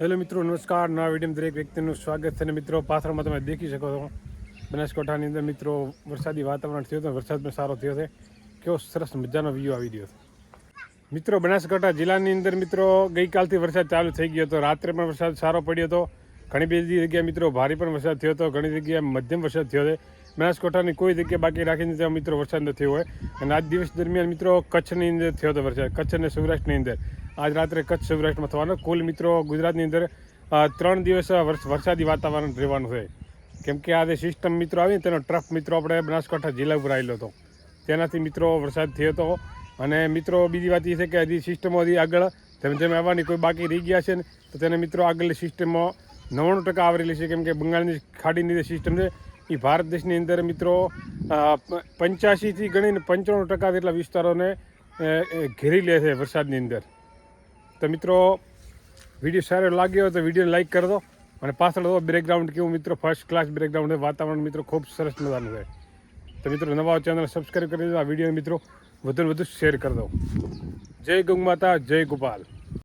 Hello મિત્રો, નમસ્કાર. નવા વીડિયો દરેક વ્યક્તિનું સ્વાગત છે અને મિત્રો, પાથરમાં તમે દેખી શકો છો. બનાસકાંઠાની અંદર મિત્રો, વરસાદી વાતાવરણ થયું હતું, વરસાદ પણ સારો થયો છે. કેવો સરસ મજાનો વ્યૂ આવી ગયો છે. મિત્રો, બનાસકાંઠા જિલ્લાની અંદર મિત્રો, ગઈકાલથી વરસાદ ચાલુ થઈ ગયો હતો. રાત્રે પણ વરસાદ સારો પડ્યો હતો. ઘણી બધી જગ્યાએ મિત્રો, ભારે પણ વરસાદ થયો હતો. ઘણી જગ્યાએ મધ્યમ વરસાદ થયો છે. બનાસકાંઠાની કોઈ જગ્યાએ બાકી રાખીને ત્યાં મિત્રો વરસાદ ન થયો હોય. અને આજ દિવસ દરમિયાન મિત્રો, કચ્છની અંદર થયો હતો વરસાદ. કચ્છ અને સૌરાષ્ટ્રની અંદર. આજ રાત્રે કચ્છ સૌરાષ્ટ્રમાં થવાનો. કુલ મિત્રો, ગુજરાતની અંદર ત્રણ દિવસ વરસાદી વાતાવરણ રહેવાનું છે. કેમ કે આ જે સિસ્ટમ મિત્રો આવી તેનો ટ્રફ મિત્રો આપણે બનાસકાંઠા જિલ્લા ઉપર આવેલો હતો. તેનાથી મિત્રો વરસાદ થયો હતો. અને મિત્રો, બીજી વાત એ છે કે હજી સિસ્ટમો હજી આગળ જેમ જેમ આવવાની કોઈ બાકી રહી ગયા છે ને, તો તેને મિત્રો આગળની સિસ્ટમો નવ્વાણું ટકા આવરેલી છે. કેમ કે બંગાળની ખાડીની જે સિસ્ટમ છે, એ ભારત દેશની અંદર મિત્રો પંચ્યાસીથી ગણીને પંચાણું ટકા જેટલા વિસ્તારોને ઘેરી લે છે વરસાદની અંદર. તો મિત્રો વીડિયો સારો લાગ્યો હોય તો વીડિયો લાઈક કરી દો. અને પાછળ તો બ્રેકગ્રાઉન્ડ કેવું મિત્રો? ફર્સ્ટ ક્લાસ બ્રેકગ્રાઉન્ડ વાતાવરણ મિત્રો ખૂબ સરસ મજાનું છે તો મિત્રો, નવા ચેનલ સબસ્ક્રાઈબ કરી દો આ વીડિયો મિત્રો વધુ વધુ શેર કરી દો. જય ગૌ માતા, જય ગોપાલ.